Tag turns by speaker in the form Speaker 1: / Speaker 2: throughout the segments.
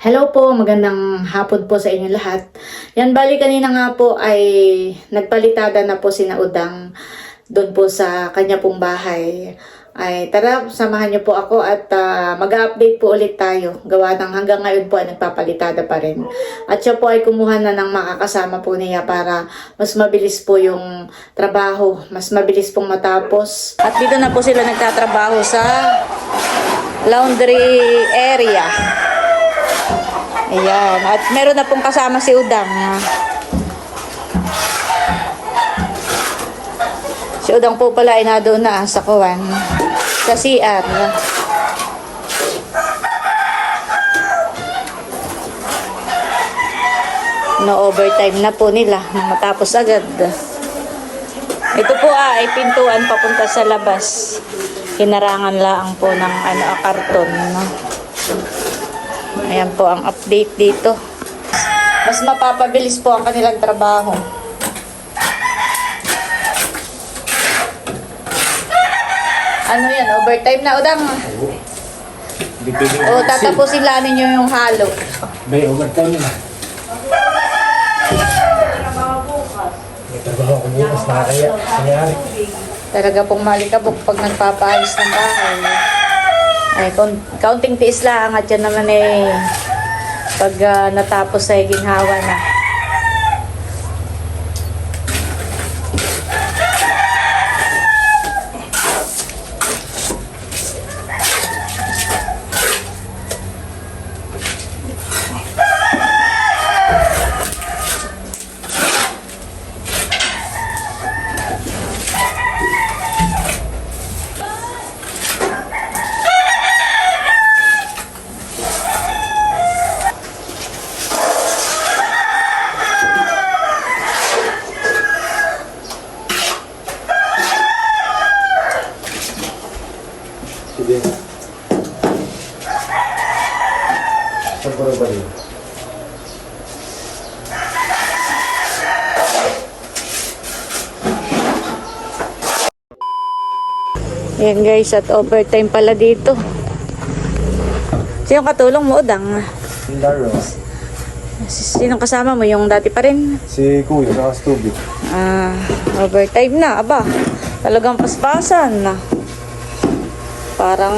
Speaker 1: Hello po, magandang hapon po sa inyo lahat. Yan, bali kanina nga po ay nagpalitada na po si Naudang doon po sa kanya pong bahay. Ay tara, samahan niyo po ako at ah, mag-update po ulit tayo. Gawa ng hanggang ngayon po ay nagpapalitada pa rin. At siya po ay kumuha na ng makakasama po niya para mas mabilis po yung trabaho, mas mabilis pong matapos. At dito na po sila nagtatrabaho sa laundry area. Ayan. At meron na pong kasama si Udang. Si Udang po pala ay nadoon na sa kuwan. Sa CR. No overtime na po nila matapos agad. Ito po ah, ay pintuan papunta sa labas. Hinarangan lang po ng ano, ah, karton. No? Ayan po ang update dito. Mas mapapabilis po ang kanilang trabaho. Ano yan? Overtime na, Udang. O, tatapusin lang ninyo yung halo.
Speaker 2: May overtime na. May trabaho ko bukas na kaya. Nangyari.
Speaker 1: Talaga pong malikabok pag nagpapaayos ng bahay. Ay, kaun- kaunting tiis lang at yan naman eh, pag ah, natapos ay ginhawa na.
Speaker 2: Sige. Rin?
Speaker 1: Yan guys, at overtime pala dito. Sino katulong mo, Udang?
Speaker 2: Si Laro.
Speaker 1: Sinong kasama mo? Yung dati pa rin?
Speaker 2: Si Kuya, saka si.
Speaker 1: Ah, overtime na, aba. Talagang paspasan na. Parang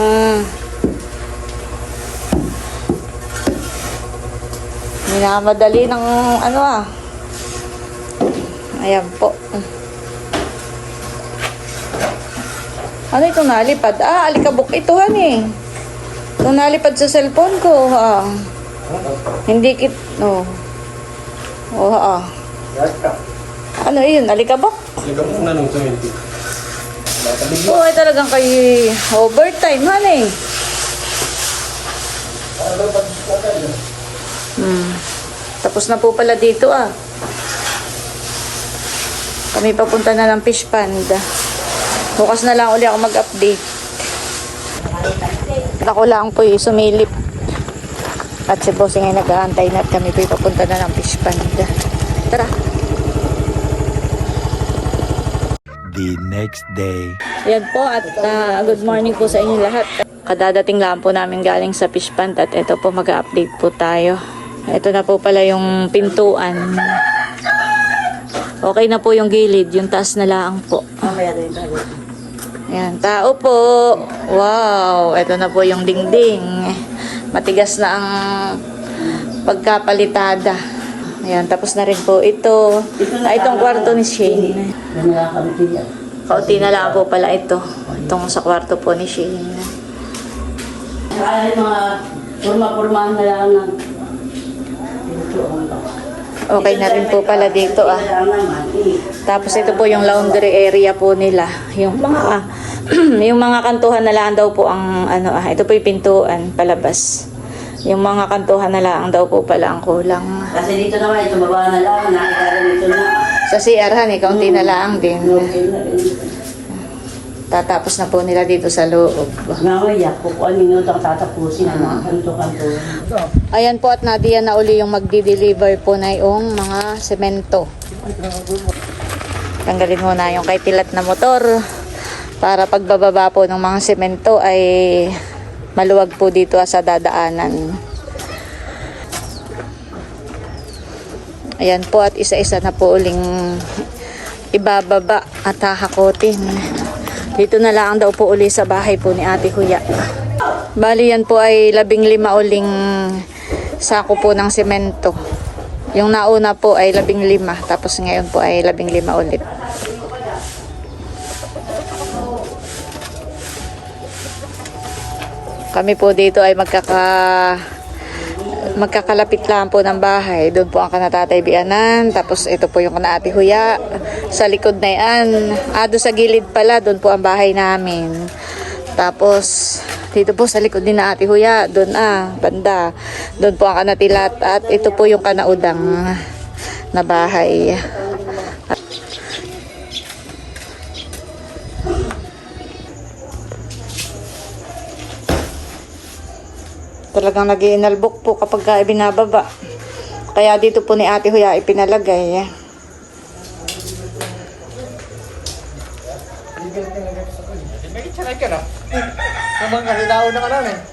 Speaker 1: minamadali ng ano ah. Ayan po. Ano itong nalipad? Ah, alikabok ito han eh. Itong nalipad sa cellphone ko. Ah. Hindi kit... No. Oh, ah.
Speaker 2: Yes ka.
Speaker 1: Ano yun? Alikabok?
Speaker 2: Ko na nung 20. Matalig
Speaker 1: Oo, ay talagang kay overtime, honey. Hmm. Tapos na po pala dito ah. Kami papunta na ng fish pond. Bukas na lang uli ako mag-update. At Ako lang po yung sumilip. At si Bossing ay nag-aantay na at kami po papunta na ng fish pond. Tara.
Speaker 3: the next day.
Speaker 1: Yan po at ah, good morning po sa inyo lahat. Kadadating lang po namin galing sa fish pond at ito po mag-update po tayo. Ito na po pala yung pintuan. Okay na po yung gilid, yung taas na lang po. Ayan, tao po. Wow, ito na po yung dingding. Matigas na ang pagkapalitada. Ayan, tapos na rin po ito. Ah, itong kwarto ni Shane. Kaunti na lang po pala ito. Itong sa kwarto po ni Shane.
Speaker 4: Ay, mga purma-purmahan na lang ng
Speaker 1: Okay na rin po pala dito ah. Tapos ito po yung laundry area po nila. Yung mga ah, yung mga kantuhan na lang daw po ang ano ah, ito po yung pintuan palabas. Yung mga kantuhan na lang daw po pala ang kulang.
Speaker 4: Kasi dito naman, ito baba na lang, nakita rin ito na.
Speaker 1: Sa CR han, eh, kaunti na lang din.
Speaker 4: Okay na rin.
Speaker 1: Tatapos na po nila dito sa loob.
Speaker 4: Mamaya, kung ano minuto ang tatapusin, ang mga kanto-kanto.
Speaker 1: Ayan po at nadiya na uli yung magdi-deliver po na yung mga semento. Tanggalin muna yung kay tilat na motor para pagbababa po ng mga semento ay maluwag po dito sa dadaanan. Ayan po at isa-isa na po uling ibababa at hahakotin. Dito na lang daw po uli sa bahay po ni Ate Huya. Bali yan po ay labing lima uling sako po ng semento. Yung nauna po ay labing lima, tapos ngayon po ay labing lima ulit. Kami po dito ay magkaka magkakalapit lang po ng bahay. Doon po ang kanatatay bianan. Tapos ito po yung kanaati huya. Sa likod na yan. Ah, sa gilid pala. Doon po ang bahay namin. Tapos dito po sa likod din na ati huya. Doon ah, banda. Doon po ang kanatilat. At ito po yung kanaudang na bahay. Talagang nag po kapag ka binababa. Kaya dito po ni Ate Huya ipinalagay.
Speaker 2: May sanay ka na. Naman kasi nauna ka namin.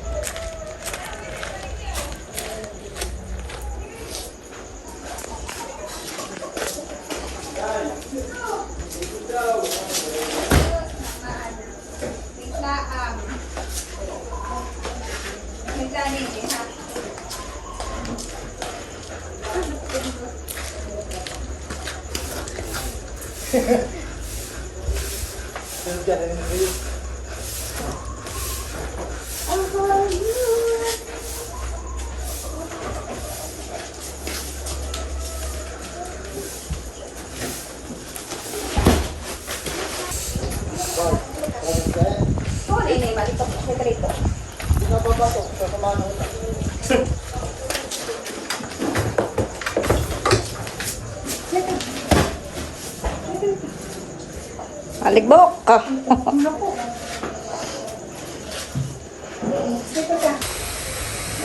Speaker 1: Aligbok ka.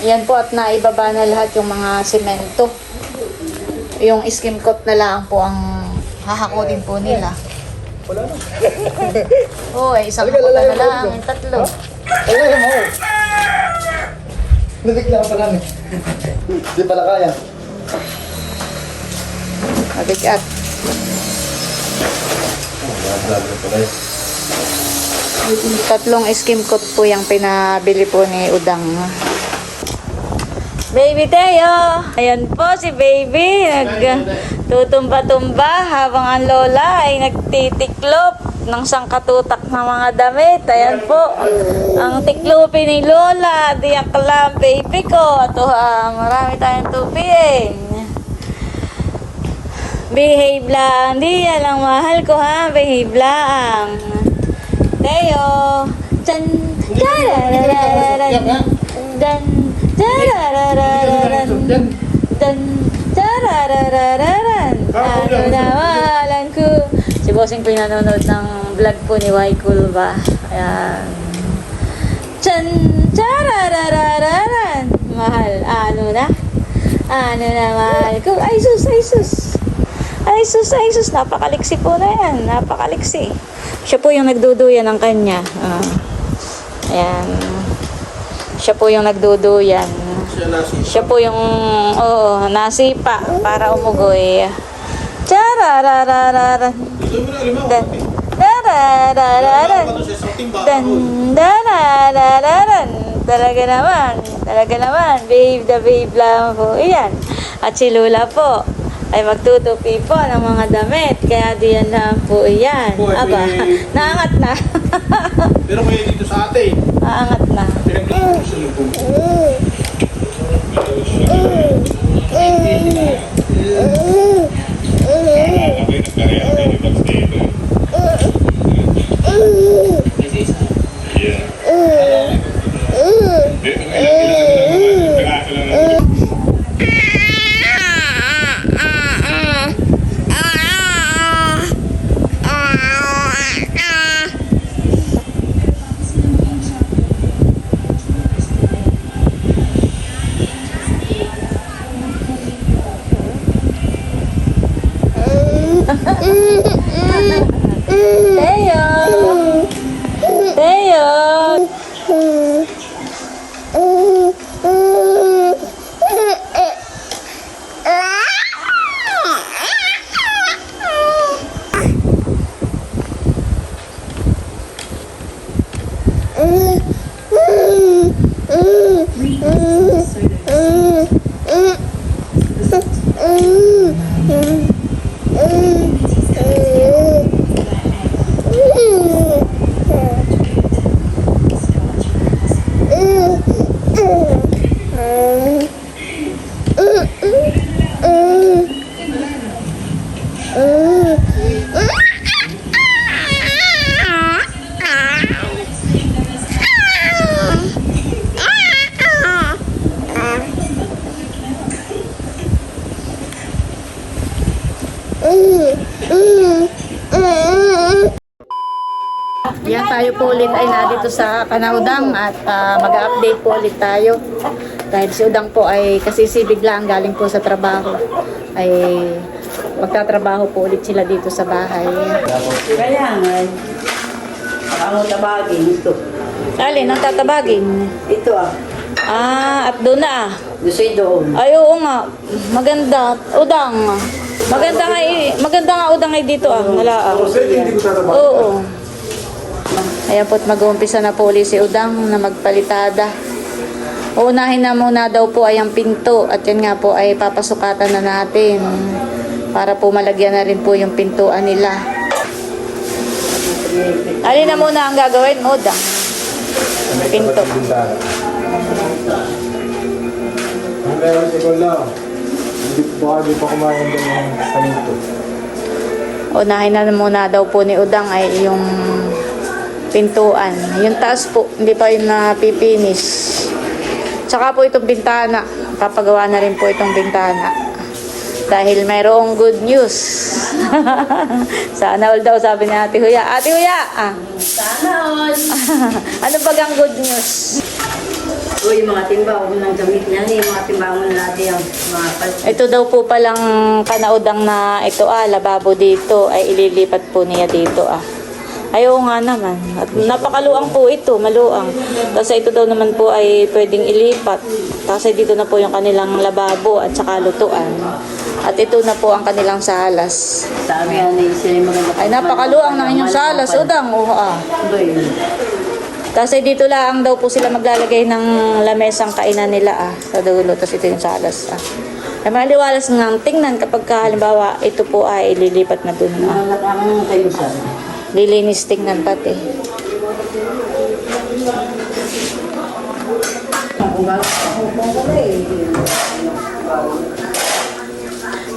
Speaker 1: Yan po at naibaba na lahat yung mga semento. Yung skim coat na lang po ang hahakutin po nila.
Speaker 2: Wala na.
Speaker 1: Oo, eh, isang hakot na lang,
Speaker 2: ang
Speaker 1: yung tatlo.
Speaker 2: Wala na mo. Nabigla ka pa namin. Di pala kaya.
Speaker 1: Mabigat. Tatlong skim coat po yung pinabili po ni Udang. Baby Teo! Ayan po si Baby. Nagtutumba-tumba habang ang lola ay nagtitiklop ng sangkatutak ng mga damit. Ayan po. Ang tiklopin ni Lola. Diyak lang, baby ko. Ito ha, marami tayong tupin. Behave lang. Di yan lang mahal ko ha. Behave lang. Teo. Chan. Tararararan. Dan. Tararararan. Dan. Tararararan. Ano na mahalan ko. Si Bossing po yung nanonood ng vlog po ni Waikul ba? Ayan. Chan. Tararararan. Mahal. Ano na? Ano na mahal ko? Ay sus, ay sus. Ay sus, ay sus, napakaliksi po na yan. Napakaliksi. Siya po yung nagduduyan ng kanya. Ah. ayan. Siya po yung nagduduyan. Siya po yung, oo, nasipa para umugoy. Charararararan. Dan, dararararan. Dan, dararararan. Talaga naman. Talaga naman. Babe the babe lang po. Iyan. At si Lula po ay magtutupi po ng mga damit. Kaya diyan lang po
Speaker 5: yan. Boy,
Speaker 1: Aba,
Speaker 5: may...
Speaker 1: naangat na.
Speaker 5: Pero may dito sa ate.
Speaker 1: Naangat na. Yeah. Kanaudang at ah, mag-update po ulit tayo. Dahil si Udang po ay kasisibig lang galing po sa trabaho. Ay magtatrabaho po ulit sila dito sa bahay.
Speaker 4: Kaya nga, ako tabagin ito.
Speaker 1: Alin, ang tatabagin?
Speaker 4: Ito ah,
Speaker 1: Ah, at doon na ah.
Speaker 4: gusto doon.
Speaker 1: Ay, oo nga. Maganda. Udang. Maganda nga, maganda nga udang ay dito ah. Nala ah. Oo. Ayan po't mag-uumpisa na po ulit si Udang na magpalitada. Uunahin na muna daw po ay ang pinto at yan nga po ay papasukatan na natin para po malagyan na rin po yung pintuan nila. Alin na muna ang gagawin mo, Udang? Pinto.
Speaker 5: Meron si Gola. Hindi baka di pa kumain din ng paninto.
Speaker 1: Unahin na muna daw po ni Udang ay yung pintuan. Yung taas po, hindi pa yung napipinis. Tsaka po itong bintana. Papagawa na rin po itong bintana. Dahil mayroong good news. Sana all daw sabi ni Ate Huya. Ate Huya! Ah.
Speaker 4: Sana all.
Speaker 1: ano ba ang good news?
Speaker 4: Uy, mga timba, huwag nang gamit niyan eh. Mga timba mo natin yung mga pal.
Speaker 1: Ito daw po palang kanaudang na ito ah, lababo dito ay ililipat po niya dito ah. Ayaw nga naman. At napakaluang po ito, maluang. Kasi ito daw naman po ay pwedeng ilipat. Kasi dito na po yung kanilang lababo at saka lutuan. At ito na po ang kanilang salas.
Speaker 4: Sabi nga ni sila maganda.
Speaker 1: Ay napakaluang ng inyong salas, udang. Oh, ah. Kasi dito lang daw po sila maglalagay ng lamesang kainan nila ah, sa dulo. Tapos ito yung salas ah. Ay maliwalas ng tingnan kapag ka, halimbawa ito po ay ililipat na dun ah.
Speaker 4: ang kayo sa.
Speaker 1: Lilinis tingnan pati.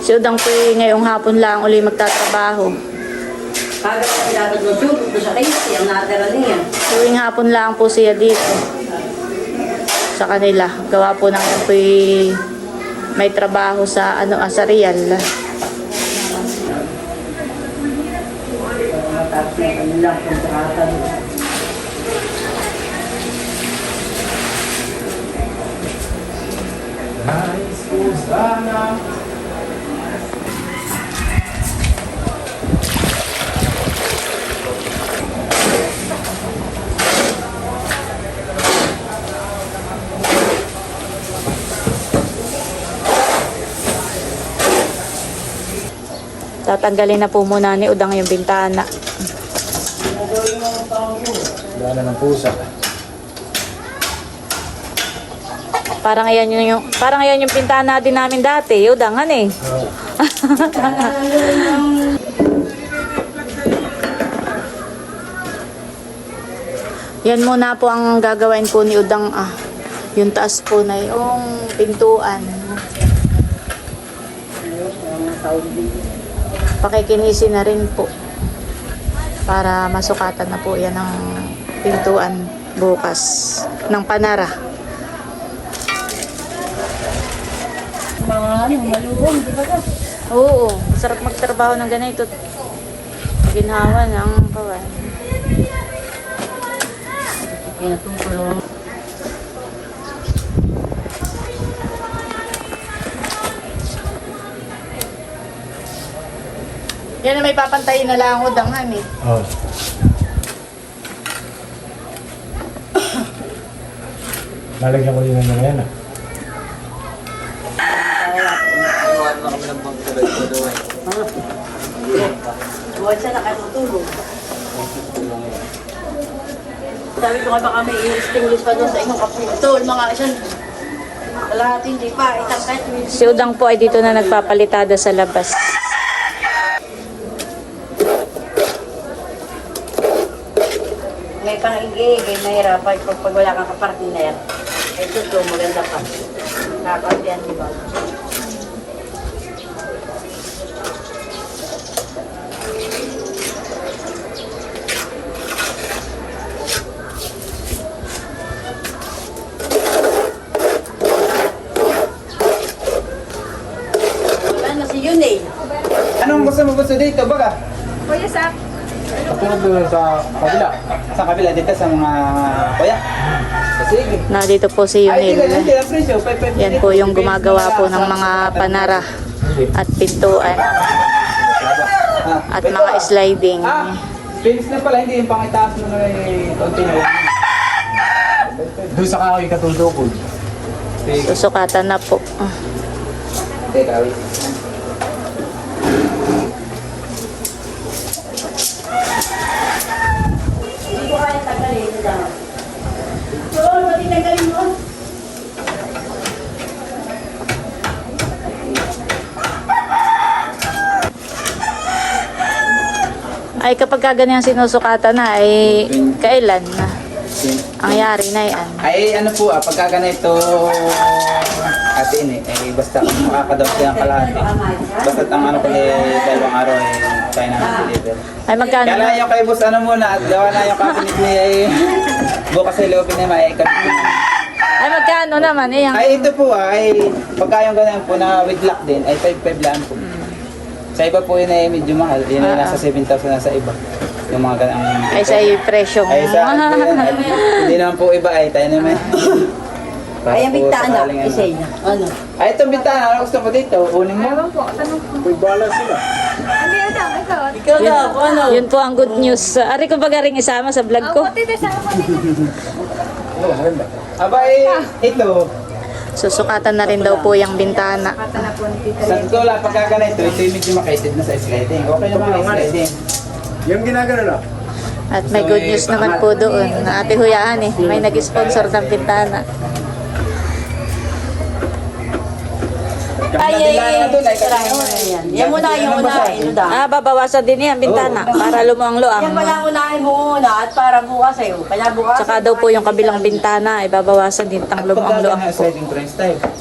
Speaker 1: Si Udang po ngayong hapon lang uli magtatrabaho.
Speaker 4: Kagad sa pinatag ng tube, ito sa kayo, ang natira niya.
Speaker 1: Tuwing hapon lang po siya dito. Sa kanila. Gawa po ng po may trabaho sa ano ah, sa Real.
Speaker 4: Tapos na kanila, kontrata.
Speaker 1: Tatanggalin na po muna ni Udang yung bintana.
Speaker 5: Wala na ng pusa.
Speaker 1: Parang ayan yung, yung parang ayan yung bintana din namin dati, Udangan eh. Yan muna po ang gagawin po ni Udang ah. Yung taas po na yung pintuan. Pakikinisin na rin po. Para masukatan na po yan ng pintuan bukas ng panara.
Speaker 4: Mga ano, maluwang, di ba ka?
Speaker 1: Oo, masarap magtrabaho ng ganito. Ginhawa ng kawan.
Speaker 4: Pinatutulong.
Speaker 1: Yan na may papantayin na lang ako danghan eh.
Speaker 5: Oo. Lalagyan ko din ng yan ah.
Speaker 4: Huwag siya nakatutulog. Sabi ko nga baka may i-stimulus pa doon sa inyong kaputol, mga isang lahat hindi pa, isang kahit may
Speaker 1: Si Udang po ay dito na nagpapalitada sa labas.
Speaker 4: may pang-igigay, mahirapan pag, pag wala kang kapartner. Ito to, maganda pa. Tapos yan, di ba? Anong gusto mo gusto dito, baga?
Speaker 5: Kuya Sak, Patungkol doon sa kabila.
Speaker 6: Sa kabila dito sa mga kuya. Sige.
Speaker 1: Nandito po si Yunil. Yan po yung gumagawa po ng mga panara at pintuan
Speaker 6: Ah,
Speaker 1: at mga sliding.
Speaker 6: Ah, finish na pala. Hindi yung pangitaas mo na may konti na lang.
Speaker 5: Doon sa kahoy katutukod.
Speaker 6: Sige.
Speaker 1: Susukatan na po.
Speaker 6: Teka, wait.
Speaker 4: Hindi ko kaya tagalin ito daw. So, pati tagalin mo.
Speaker 1: Ay kapag ka ganyan sinusukatan na ay kailan na? Ang yari na yan.
Speaker 6: Ay, ano po ah, pagka ganito ate ini, eh, basta makakadaw siya ang kalahati. Basta ang ano ko eh, dalawang araw eh, kaya namin deliver.
Speaker 1: Ay magkano
Speaker 6: Kaya lang
Speaker 1: na?
Speaker 6: yung kay boss ano muna, at gawa na yung cabinet niya eh, bukas sa lobby na may
Speaker 1: Ay magkano naman eh? Ang,
Speaker 6: Ay, ito po ah, ay pagka yung ganyan po na with lock din, ay 5-5 lang po. Sa iba po yun ay medyo mahal, yun ay
Speaker 1: Ah,
Speaker 6: nasa 7,000 na sa iba. Yung mga ganang...
Speaker 1: ay sa iyo presyong.
Speaker 6: Ay, sa ay, hindi naman po iba ay tayo naman. Para
Speaker 4: Ay, ang
Speaker 6: po
Speaker 4: bintana,
Speaker 6: ano.
Speaker 4: isa niya. Ano?
Speaker 6: Ay, itong bintana, ano gusto mo dito? Kunin mo.
Speaker 5: May balance sila.
Speaker 4: Ikaw na, ano?
Speaker 1: Yun po ang good news. Ari ko ba ring isama sa vlog ko?
Speaker 5: Oo, maganda.
Speaker 6: Aba eh, ito.
Speaker 1: Susukatan na rin daw po yung bintana.
Speaker 6: Sa totoo lang, pagka ganito, ito yung medyo makaitid na sa sliding. Okay naman ang sliding.
Speaker 5: Yung ginagano na.
Speaker 1: At may good news naman po doon. Na ate Huyaan eh. May nag-sponsor ng bintana.
Speaker 4: Ay, ay, ay. Yan. Yan muna yung unahin.
Speaker 1: Ah, babawasan din yan bintana para
Speaker 4: Yan
Speaker 1: lumuang-luang.
Speaker 4: pala ang unahin mo muna at para bukas sa'yo. Kaya bukas.
Speaker 1: Tsaka daw po yung kabilang bintana ay babawasan din tang lumuang-luang
Speaker 6: ganyan,
Speaker 1: po.
Speaker 6: sliding.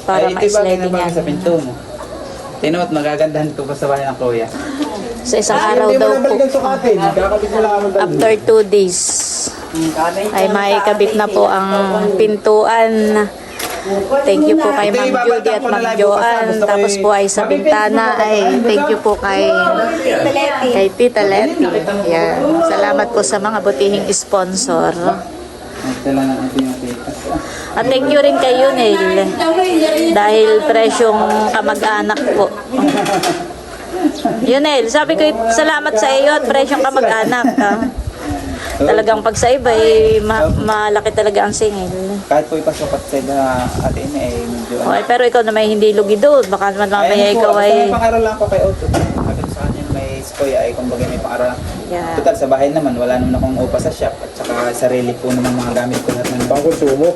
Speaker 1: Para
Speaker 6: yung
Speaker 1: ma-sliding yan.
Speaker 6: sa pinto mo. Tinuot, magagandahan ko pa sa bahay ng kuya.
Speaker 1: Sa isang araw
Speaker 5: Hindi mo
Speaker 1: daw po.
Speaker 5: ang.
Speaker 1: After two days ay maikabit na po ang pintuan. Thank you po kay Ma'am Judy at Ma'am Joanne. Tapos po ay sa bintana ay thank you po kay kay Tita Leti. Yan. Salamat po sa mga butihing sponsor. At thank you rin kay Yunel dahil presyong kamag-anak po. Yunel, sabi ko salamat sa iyo at presyong kamag-anak. ah. Talagang pag sa iba, eh, ma- malaki talaga ang singil.
Speaker 6: Kahit po ipasukat sa iba ate ini ay medyo ano.
Speaker 1: Okay, pero ikaw na may hindi lugi doon. Baka naman mamaya
Speaker 6: Ayun po,
Speaker 1: ikaw
Speaker 6: basta
Speaker 1: ay...
Speaker 6: may pangaral lang ako kay Otto. Sabi ko sa kanya may skoya ay kumbaga may pangaral.
Speaker 1: Yeah.
Speaker 6: Total sa bahay naman, wala naman akong upa sa shop at saka sarili po naman mga gamit ko lahat ng
Speaker 5: Pangkonsumo.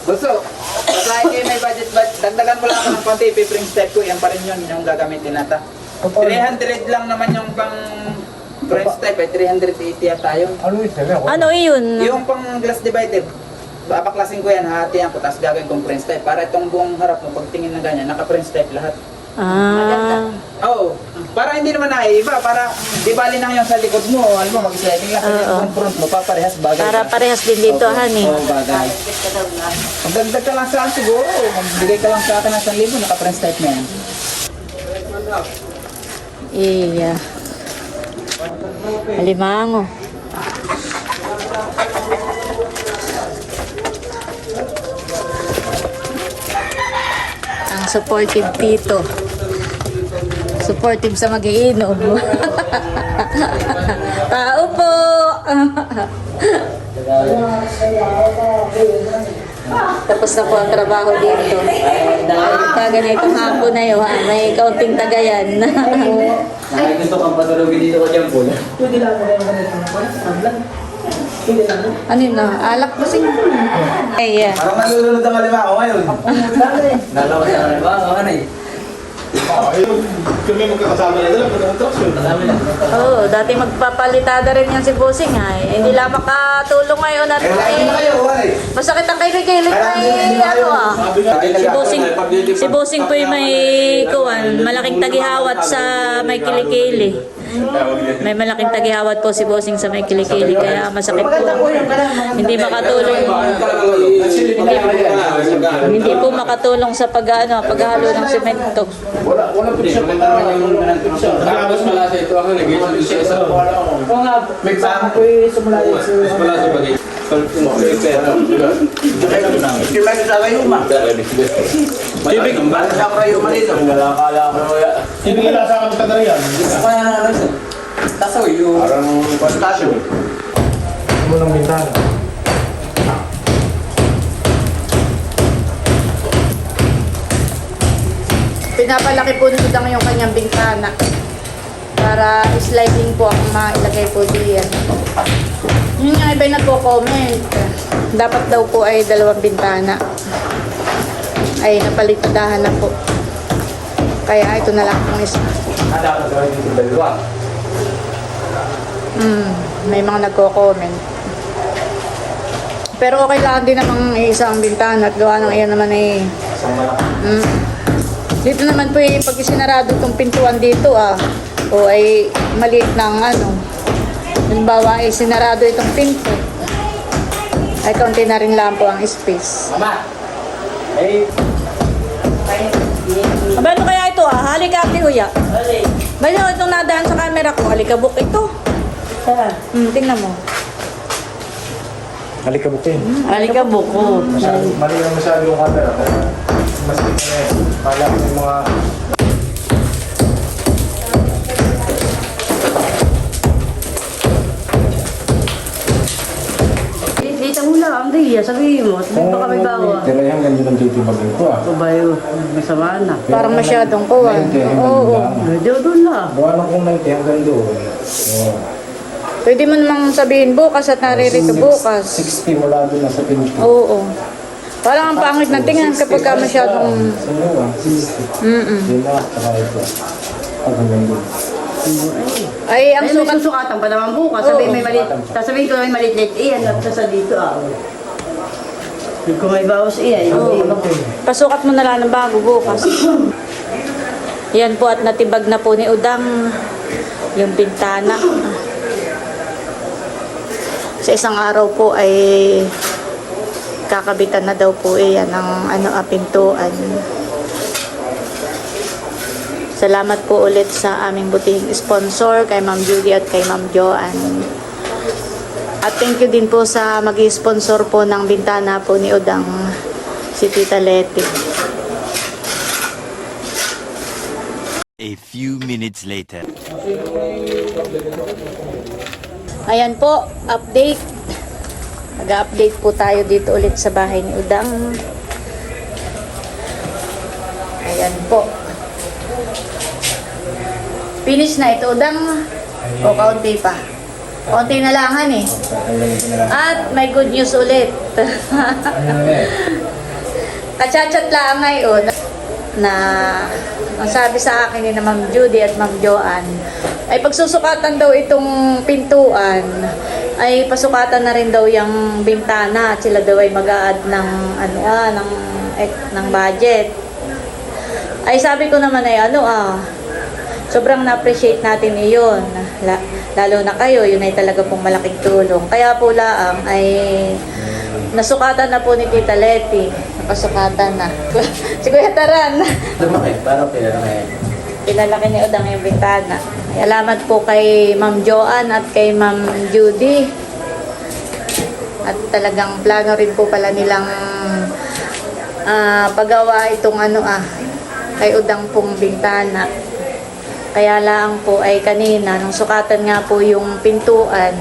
Speaker 6: Gusto, kahit kayo may budget budget, dagdagan mo lang ako ng konti, ipipring step ko, yan pa rin yun, yung gagamitin nata. 300 lang naman yung pang print step, eh, 380 yata yun.
Speaker 5: Ano yun?
Speaker 1: Ano yun?
Speaker 6: Yung pang glass divider, papaklasin ko yan, hahatihan ko, tapos gagawin kong print step. Para itong buong harap mo, pagtingin na ganyan, naka-print step lahat.
Speaker 1: Ah,
Speaker 6: Oo. para hindi naman naiiba, para di bali na yung sa likod mo, alam mo, mag-sliding lang,
Speaker 1: Oo.
Speaker 6: yung front mo, paparehas bagay.
Speaker 1: para
Speaker 6: ka.
Speaker 1: parehas din dito,
Speaker 6: Opo.
Speaker 1: honey.
Speaker 6: Oo, bagay. Magdagdag ka lang sa akin siguro, magbigay ka lang sa akin ng 1,000, naka-print step na yan.
Speaker 1: Iya. Alimango. Ang supportive tito. Supportive sa magiinom. Tao po! Tapos na po ang trabaho dito. Pagkaganitong hapon na yun, ha? may kaunting tagayan.
Speaker 6: Gusto kang patulogin dito ko dyan po.
Speaker 1: ano yun na? Alak ba sing? Ay, yeah.
Speaker 6: Parang nalulunod ang kalima ako ngayon. Dalawa sa kalima ako, ano eh.
Speaker 5: Ayun, kami magkakasama na dala. Construction.
Speaker 1: Oo, dati magpapalitada rin yan si Bossing ay. Hindi lang makatulong ngayon at
Speaker 6: Eh, wala
Speaker 1: eh,
Speaker 6: na kayo, ay.
Speaker 1: masakit ang kilikili ay ano ah. Si Bossing, si Bossing po yung may kuwan, malaking tagihawat sa may kilikili. May malaking tagihawat po si Bossing sa may kilikili kaya masakit po. Hindi makatulong. Hindi, hindi po makatulong sa pag ano, paghalo ng semento.
Speaker 5: Wala, wala pizza.
Speaker 6: Hindi, wala naman yung.
Speaker 7: Tapos pala sa ito ako, nag-iisip sa isa.
Speaker 4: Oo nga, may baka ko yung sumula yun.
Speaker 7: Mas pala sa bagay.
Speaker 6: Ibig.
Speaker 5: Ibig nila sa akin taga yan.
Speaker 6: Na.
Speaker 5: Mo ng bintana.
Speaker 1: Pinapalaki po ni Udang yung kanyang bintana. Para sliding po ang mailagay po diyan. Yun nga iba yung nagko-comment. Dapat daw po ay dalawang bintana. Ay napalitadahan na po. Kaya ito na lang ang isa.
Speaker 5: Ah, dapat gawin dito dalawa.
Speaker 1: Mm, may mga nagko-comment. Pero okay lang din namang isa ang bintana at gawa ng iyan naman ay
Speaker 5: Isang malaki.
Speaker 1: Mm. Dito naman po eh, pag isinarado itong pintuan dito ah, o ay maliit ng ano, halimbawa ay sinarado itong pinto, ay kaunti na rin lang po ang space.
Speaker 6: Mama!
Speaker 5: Eh,
Speaker 1: Aba, ano kaya ito ah? Halika ate Uya. Ba yun, itong nadaan sa camera ko, halikabok ito.
Speaker 4: Saan?
Speaker 1: Hmm, tingnan mo.
Speaker 5: halikabukin.
Speaker 4: Halika buko.
Speaker 5: Masyado, mali na masyado yung camera. Kaya mas yun. Kala ko yung mga...
Speaker 4: diya, sabihin mo. Sabihin baka may bawa.
Speaker 5: Tira yung ganyan ang titibagin ko ah.
Speaker 4: O ba yun? Masama na.
Speaker 1: Parang masyadong kuwan. Oo.
Speaker 4: Doon doon
Speaker 5: na kong 90 hanggang doon.
Speaker 1: Pwede mo namang sabihin bukas at naririto bukas.
Speaker 5: 60 mula doon na sa pinto.
Speaker 1: Oo. Parang ang pangit na tingnan kapag ka masyadong...
Speaker 5: Sino ah? 60.
Speaker 1: Mm-mm.
Speaker 5: Yun na, saka ito. Pag hanggang doon.
Speaker 1: Ay, ang
Speaker 4: Ay, may
Speaker 1: sukat
Speaker 4: susukatan pa naman bukas. Sabihin may malit. Sasabihin ko may malit-lit. Iyan, nasa dito ah. Kung may bawas iyan.
Speaker 1: Oo. Pasukat mo na lang ng bago bukas. Yan po at natibag na po ni Udang yung bintana. Sa isang araw po ay kakabitan na daw po eh yan ng ano, ah, pintuan. Salamat po ulit sa aming butihing sponsor kay Ma'am Judy at kay Ma'am Joanne. At thank you din po sa mag sponsor po ng bintana po ni Udang, si Tita Leti.
Speaker 3: A few minutes later.
Speaker 1: Ayan po, update. Nag-update po tayo dito ulit sa bahay ni Udang. Ayan po. Finish na ito, Udang. O kaunti pa. Kaunti na lang, han, eh. At may good news ulit. Kachat-chat lang ngayon na ang sabi sa akin ni na Ma'am Judy at Ma'am Joanne ay pagsusukatan daw itong pintuan ay pasukatan na rin daw yung bintana at sila daw ay mag-a-add ng ano ah, ng eh, ng budget. Ay sabi ko naman ay ano ah sobrang na-appreciate natin iyon. La- lalo na kayo, yun ay talaga pong malaking tulong. Kaya po laang ay nasukatan na po ni Tita Leti. Napasukatan na. si Kuya Taran.
Speaker 6: Lumaki, parang pinalaki.
Speaker 1: Pinalaki ni Udang yung bintana. Salamat po kay Ma'am Joanne at kay Ma'am Judy. At talagang plano rin po pala nilang ah, pagawa itong ano ah, kay Udang pong bintana. Kaya lang po ay kanina, nung sukatan nga po yung pintuan,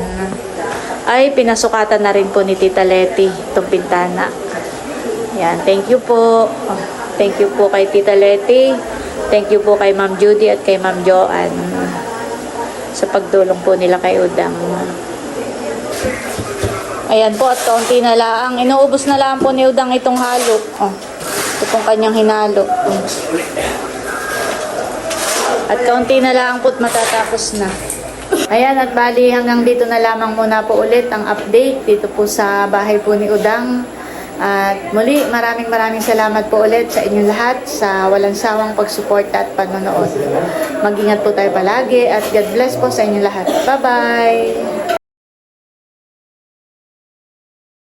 Speaker 1: ay pinasukatan na rin po ni Tita Leti itong bintana. Yan, thank you po. Thank you po kay Tita Leti. Thank you po kay Ma'am Judy at kay Ma'am Joanne sa pagdulong po nila kay Udang. Ayan po, at kaunti na lang. Inuubos na lang po ni Udang itong halo. Oh, ito pong kanyang hinalo. At kaunti na lang po't matatapos na. Ayan, at bali hanggang dito na lamang muna po ulit ang update dito po sa bahay po ni Udang. At muli, maraming maraming salamat po ulit sa inyong lahat sa walang sawang pagsuporta at panonood. Mag-ingat po tayo palagi at God bless po sa inyong lahat. Bye-bye!